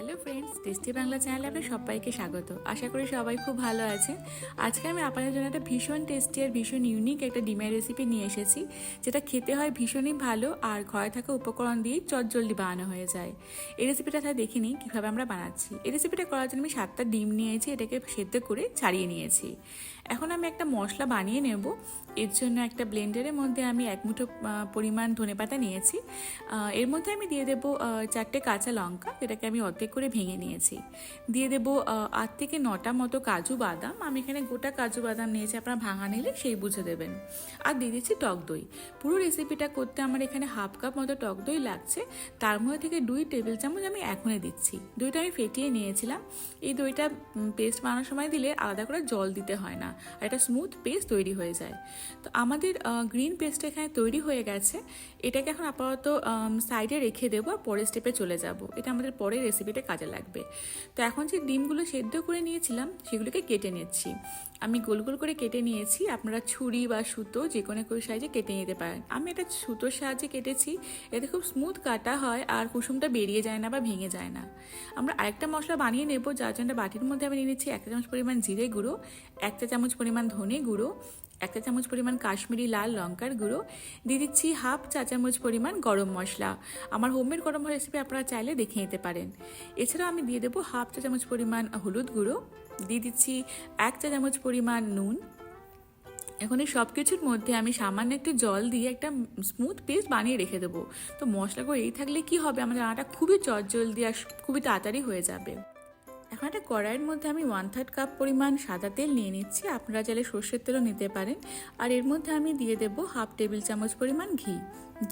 Hello friends, tasty Bangla চ্যানেলে আপনার সবাইকে স্বাগত। আশা করি সবাই খুব ভালো আছে আজকে আমি আপনাদের জন্য একটা ভীষণ টেস্টি আর ভীষণ ইউনিক একটা ডিমের রেসিপি নিয়ে এসেছি, যেটা খেতে হয় ভীষণই ভালো আর ঘরে থাকা উপকরণ দিয়েই চটজলদি বানানো হয়ে যায়। এই রেসিপিটা তাই দেখে নিই, কীভাবে আমরা বানাচ্ছি। এই রেসিপিটা করার জন্য আমি সাতটা ডিম নিয়েছি, এটাকে সেদ্ধ করে ছাড়িয়ে নিয়েছি। এখন আমি একটা মশলা বানিয়ে নেব। এর জন্য একটা ব্লেন্ডারের মধ্যে আমি এক মুঠো পরিমাণ ধনেপাতা নিয়েছি। এর মধ্যে আমি দিয়ে দেবো চারটে কাঁচা লঙ্কা, যেটাকে আমি অর্ধেক করে ভেঙে নিয়েছি। দিয়ে দেবো আট থেকে নটা মতো কাজু বাদাম। আমি এখানে গোটা কাজু বাদাম নিয়েছি, আপনারা ভাঙা নিলে সেই বুঝে দেবেন। আর দিয়ে দিচ্ছি টক দই। পুরো রেসিপিটা করতে আমার এখানে হাফ কাপ মতো টক দই লাগছে। তার মধ্যে থেকে দুই টেবিল চামচ আমি এখনই দিচ্ছি। দইটা আমি ফেটিয়ে নিয়েছিলাম। এই দইটা পেস্ট বানানোর সময় দিলে আলাদা করে জল দিতে হয় না। আর একটা স্মুথ পেস্ট তৈরি হয়ে যায়। তো আমাদের গ্রিন পেস্টটা এখানে তৈরি হয়ে গেছে। এটাকে এখন আপাতত সাইডে রেখে দেবো আর পরের স্টেপে চলে যাব। এটা আমাদের পরের রেসিপিটা কাজে লাগবে। তো এখন যে ডিমগুলো সেদ্ধ করে নিয়েছিলাম, সেগুলোকে কেটে নিচ্ছি। আমি গোল গোল করে কেটে নিয়েছি। আপনারা ছুরি বা সুতো যে কোনো কোনো সাইজে কেটে নিতে পারেন। আমি এটা সুতোর সাহায্যে কেটেছি। এতে খুব স্মুথ কাটা হয় আর কুসুমটা বেরিয়ে যায় না বা ভেঙে যায় না। আমরা আরেকটা মশলা বানিয়ে নেব, যার জন্য বাটির মধ্যে আমি নিয়ে নিচ্ছি এক চামচ পরিমাণ জিরে গুঁড়ো, এক চা চামচ পরিমাণ ধনে গুঁড়ো এক চা চামচ পরিমাণ কাশ্মীরি লাল লঙ্কার গুঁড়ো, দিয়ে দিচ্ছি হাফ চা চামচ পরিমাণ গরম মশলা। আমার হোমমেড গরম মশলা রেসিপি আপনারা চাইলে দেখে নিতে পারেন। এছাড়াও আমি দিয়ে দেবো হাফ চা চামচ পরিমাণ হলুদ গুঁড়ো, দিয়ে দিচ্ছি এক চা চামচ পরিমাণ নুন। এখন এই সব কিছুর মধ্যে আমি সামান্য একটু জল দিয়ে একটা স্মুথ পেস্ট বানিয়ে রেখে দেবো। তো মশলাগুলো এই থাকলে কি হবে? আমাদের আটা খুবই চটজলদি আর খুবই তাড়াতাড়ি হয়ে যাবে। এখন একটা কড়াইয়ের মধ্যে আমি ওয়ান থার্ড কাপ পরিমাণ সাদা তেল নিয়ে নিচ্ছি। আপনারা চাইলে সর্ষের তেলও নিতে পারেন। আর এর মধ্যে আমি দিয়ে দেবো হাফ টেবিল চামচ পরিমাণ ঘি।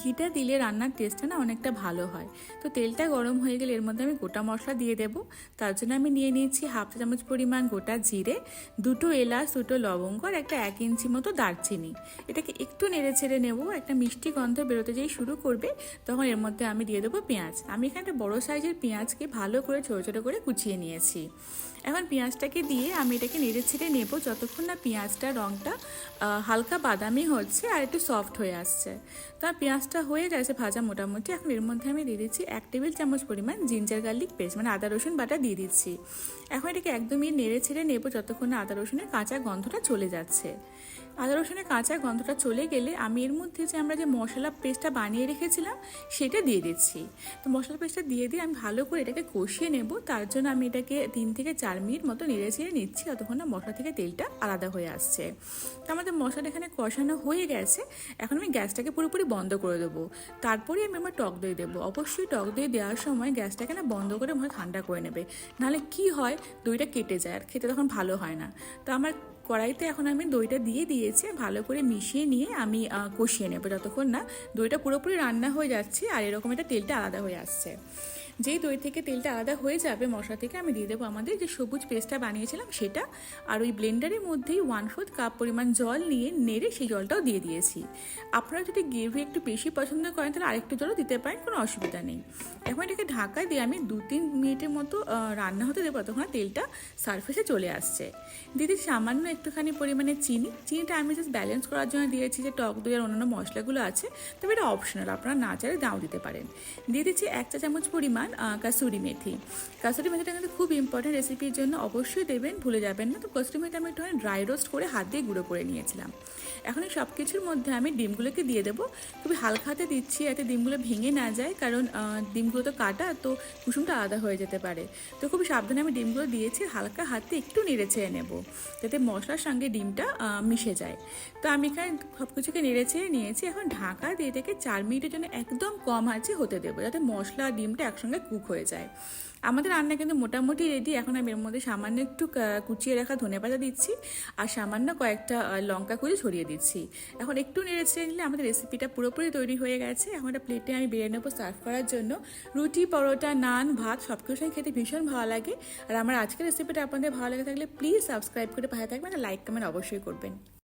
ঘিটা দিলে রান্নার টেস্টটা না অনেকটা ভালো হয়। তো তেলটা গরম হয়ে গেলে এর মধ্যে আমি গোটা মশলা দিয়ে দেবো। তার জন্য আমি নিয়ে নিয়েছি হাফ চামচ পরিমাণ গোটা জিরে, দুটো এলাচ, দুটো লবঙ্গ আর একটা এক ইঞ্চি মতো দারচিনি। এটাকে একটু নেড়ে ছেড়ে নেব। একটা মিষ্টি গন্ধ বেরোতে যেই শুরু করবে, তখন এর মধ্যে আমি দিয়ে দেবো পেঁয়াজ। আমি এখানে একটা বড়ো সাইজের পেঁয়াজকে ভালো করে ছোটো ছোটো করে কুচিয়ে নিয়েছি। এখন পেঁয়াজটাকে দিয়ে আমি এটাকে নেড়ে ছেড়ে নেব যতক্ষণ না পেঁয়াজটার রঙটা হালকা বাদামি হচ্ছে আর একটু সফট হয়ে আসছে। তার পেঁয়াজটা হয়ে গেছে ভাজা মোটামুটি। এখন এর মধ্যে আমি দিয়ে দিচ্ছি এক টেবিল চামচ পরিমাণ জিঞ্জার গার্লিক পেস্ট মানে আদা, রসুন বাটা দিয়ে দিচ্ছি। এখন এটাকে একদমই নেড়ে ছেড়ে নেব যতক্ষণ না আদা, রসুনের কাঁচা গন্ধটা চলে যাচ্ছে। আদা রসুনের কাঁচা গন্ধটা চলে গেলে আমি এর মধ্যে যে আমরা যে মশলা পেস্টটা বানিয়ে রেখেছিলাম, সেটা দিয়ে দিচ্ছি। তো মশলা পেস্টটা দিয়ে দিয়ে আমি ভালো করে এটাকে কষিয়ে নেব। তার জন্য আমি এটাকে তিন থেকে চার মিনিট মতো নেড়ে ছেড়ে নিচ্ছি। ততক্ষণ না মশলা থেকে তেলটা আলাদা হয়ে আসছে। তো আমাদের মশলাটা এখানে কষানো হয়ে গেছে। এখন আমি গ্যাসটাকে পুরোপুরি বন্ধ করে দেবো। তারপরে আমি আমার টক দই দেবো। অবশ্যই টক দই দেওয়ার সময় গ্যাসটাকে না বন্ধ করে মনে ঠান্ডা করে নেবে। নাহলে কি হয়? দইটা কেটে যায় আর খেতে তখন ভালো হয় না। তো আমার কড়াইতে এখন আমি দইটা দিয়ে দিয়েছি, ভালো করে মিশিয়ে নিয়ে আমি কষিয়ে নেব যতক্ষণ না দইটা পুরোপুরি রান্না হয়ে যাচ্ছে আর এরকম একটা তেলটা আলাদা হয়ে আসছে। যেই দই থেকে তেলটা আলাদা হয়ে যাবে মশলা থেকে আমি দিয়ে দেবো আমাদের যে সবুজ পেস্টটা বানিয়েছিলাম সেটা। আর ওই ব্লেন্ডারের মধ্যেই ওয়ান ফোর্থ কাপ পরিমাণ জল নিয়ে নেড়ে সেই জলটাও দিয়ে দিয়েছি। আপনারা যদি গ্রেভি একটু বেশি পছন্দ করেন তাহলে আরেকটু জলও দিতে পারেন, কোনো অসুবিধা নেই। এখন এটাকে ঢাকা দিয়ে আমি দু তিন মিনিটের মতো রান্না হতে দেবো তখন তেলটা সারফেসে চলে আসছে। দিদি সামান্য একটুখানি পরিমাণে চিনি। চিনিটা আমি জাস্ট ব্যালেন্স করার জন্য দিয়েছি যে টক দই আর অন্যান্য মশলাগুলো আছে, তবে এটা অপশনাল আপনারা না চাইলে দাও দিতে পারেন। দিয়ে দিচ্ছি এক চা চামচ পরিমাণ কাসুরি মেথি। কাসুরি মেথিটা কিন্তু খুব ইম্পর্টেন্ট রেসিপির জন্য অবশ্যই দেবেন, ভুলে যাবেন না। তো কাসুরি মেথি আমি একটু ড্রাই রোস্ট করে হাত দিয়ে গুঁড়ো করে নিয়েছিলাম। এখন এই সব কিছুর মধ্যে আমি ডিমগুলোকে দিয়ে দেবো। খুবই হালকা হাতে দিচ্ছি যাতে ডিমগুলো ভেঙে না যায়, কারণ ডিমগুলো তো কাটা, তো কুসুমটা আলাদা হয়ে যেতে পারে। তো খুব সাবধানে আমি ডিমগুলো দিয়েছি, হালকা হাতে একটু নেড়ে ছেড়ে নেব। যাতে মশলার সঙ্গে ডিমটা মিশে যায়। তো আমি এখানে সব কিছুকে নেড়ে ছেড়ে নিয়েছি। এখন ঢাকা দিয়ে এটাকে চার মিনিটের জন্য একদম কম আছে হতে দেবো, যাতে মশলা ডিমটা একসঙ্গে কুক হয়ে যায়। আমাদের রান্না কিন্তু মোটামুটি রেডি এখন আমি এর মধ্যে সামান্য একটু কুচিয়ে রাখা ধনেপাতা দিচ্ছি আর সামান্য কয়েকটা লঙ্কা কুচি ছড়িয়ে দিচ্ছি। এখন একটু নেড়ে নিলে আমাদের রেসিপিটা পুরোপুরি তৈরি হয়ে গেছে। এখন একটা প্লেটে আমি বেরিয়ে নেব সার্ভ করার জন্য রুটি, পরোটা, নান, ভাত সব কিছু খেতে ভীষণ ভালো লাগে। আর আমার আজকের রেসিপিটা আপনাদের ভালো লেগে থাকলে প্লিজ সাবস্ক্রাইব করে পাশে থাকবেন। লাইক কমেন্ট অবশ্যই করবেন।